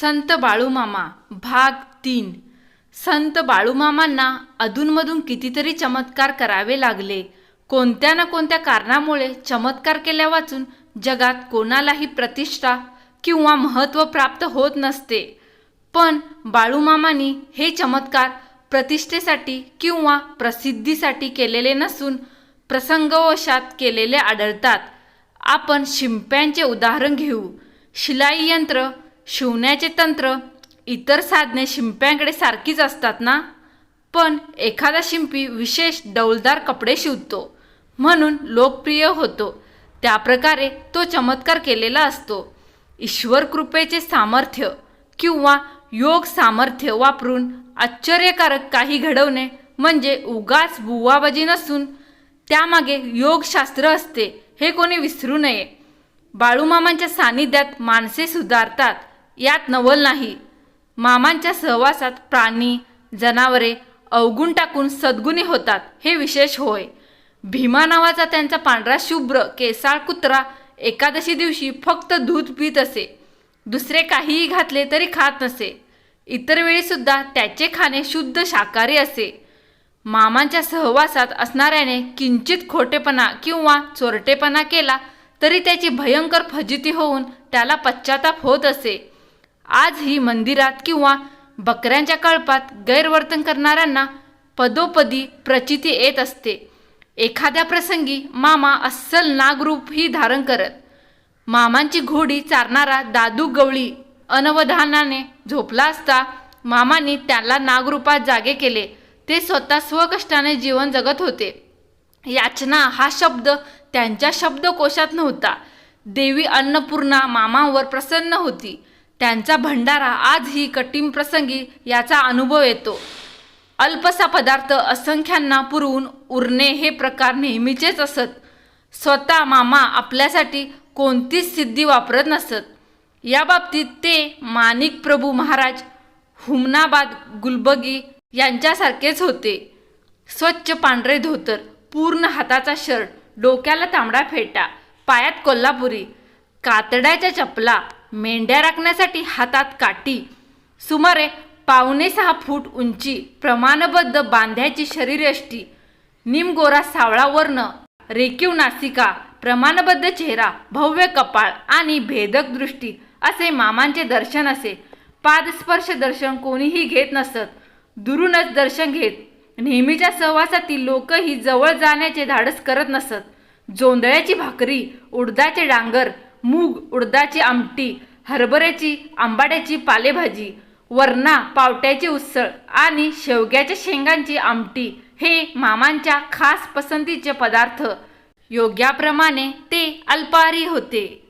संत बाळूमामा भाग तीन. संत बाळूमामांना अधूनमधून कितीतरी चमत्कार करावे लागले. कोणत्या ना कोणत्या कारणामुळे चमत्कार केल्या वाचून जगात कोणालाही प्रतिष्ठा किंवा महत्त्व प्राप्त होत नसते. पण बाळूमामांनी हे चमत्कार प्रतिष्ठेसाठी किंवा प्रसिद्धीसाठी केलेले नसून प्रसंगवशात केलेले आढळतात. आपण शिंप्यांचे उदाहरण घेऊ. शिलाई यंत्र शिवण्याचे तंत्र इतर साधने शिंप्यांकडे सारखीच असतात ना? पण एखादा शिंपी विशेष डौलदार कपडे शिवतो म्हणून लोकप्रिय होतो. त्याप्रकारे तो चमत्कार केलेला असतो. ईश्वर कृपेचे सामर्थ्य किंवा योग सामर्थ्य वापरून आश्चर्यकारक काही घडवणे म्हणजे उगाच बुवाबाजी नसून त्यामागे योगशास्त्र असते हे कोणी विसरू नये. बाळूमामांच्या सानिध्यात माणसे सुधारतात यात नवल नाही. मामांच्या सहवासात प्राणी जनावरे अवगुण टाकून सद्गुणी होतात हे विशेष होय. भीमा नावाचा त्यांचा पांढरा शुभ्र केसाळ कुत्रा एकादशी दिवशी फक्त दूध पित असे. दुसरे काहीही घातले तरी खात नसे. इतर वेळीसुद्धा त्याचे खाणे शुद्ध शाकाहारी असे. मामांच्या सहवासात असणाऱ्याने किंचित खोटेपणा किंवा चोरटेपणा केला तरी त्याची भयंकर फजिती होऊन त्याला पश्चाताप होत असे. आजही मंदिरात किंवा बकऱ्यांच्या कळपात गैरवर्तन करणाऱ्यांना पदोपदी प्रचिती येत असते. एखाद्या प्रसंगी मामा अस्सल नागरूपही धारण करत. मामांची घोडी चारणारा दादू गवळी अनवधानाने झोपला असता मामांनी त्याला नागरूपात जागे केले. ते स्वतः स्वकष्टाने जीवन जगत होते. याचना हा शब्द त्यांच्या शब्दकोशात नव्हता. देवी अन्नपूर्णा मामांवर प्रसन्न होती. त्यांचा भंडारा आजही कठीण प्रसंगी याचा अनुभव येतो. अल्पसा पदार्थ असंख्यांना पुरवून उरणे हे प्रकार नेहमीचेच असत. स्वतः मामा आपल्यासाठी कोणतीच सिद्धी वापरत नसत. याबाबतीत ते माणिक प्रभू महाराज हुमनाबाद गुलबगी यांच्यासारखेच होते. स्वच्छ पांढरे धोतर पूर्ण हाताचा शर्ट डोक्याला तांबडा फेटा पायात कोल्हापुरी कातड्याच्या चपला मेंढ्या राखण्यासाठी हातात काठी. सुमारे पावणे सहा फूट उंची प्रमाणबद्ध बांध्याची शरीरयष्टी निमगोरा सावळा वर्ण रेखीव नासिका प्रमाणबद्ध चेहरा भव्य कपाळ आणि भेदक दृष्टी असे मामांचे दर्शन असे. पादस्पर्श दर्शन कोणीही घेत नसत. दुरूनच दर्शन घेत. नेहमीच्या सहवासातील लोकही जवळ जाण्याचे धाडस करत नसत. जोंधळ्याची भाकरी उडदाचे डांगर मूग उडदाची आमटी हरभऱ्याची आंबाड्याची पालेभाजी वरणा पावट्याची उसळ आणि शेवग्याच्या शेंगांची आमटी हे मामांच्या खास पसंतीचे पदार्थ. योग्याप्रमाणे ते अल्पाहारी होते.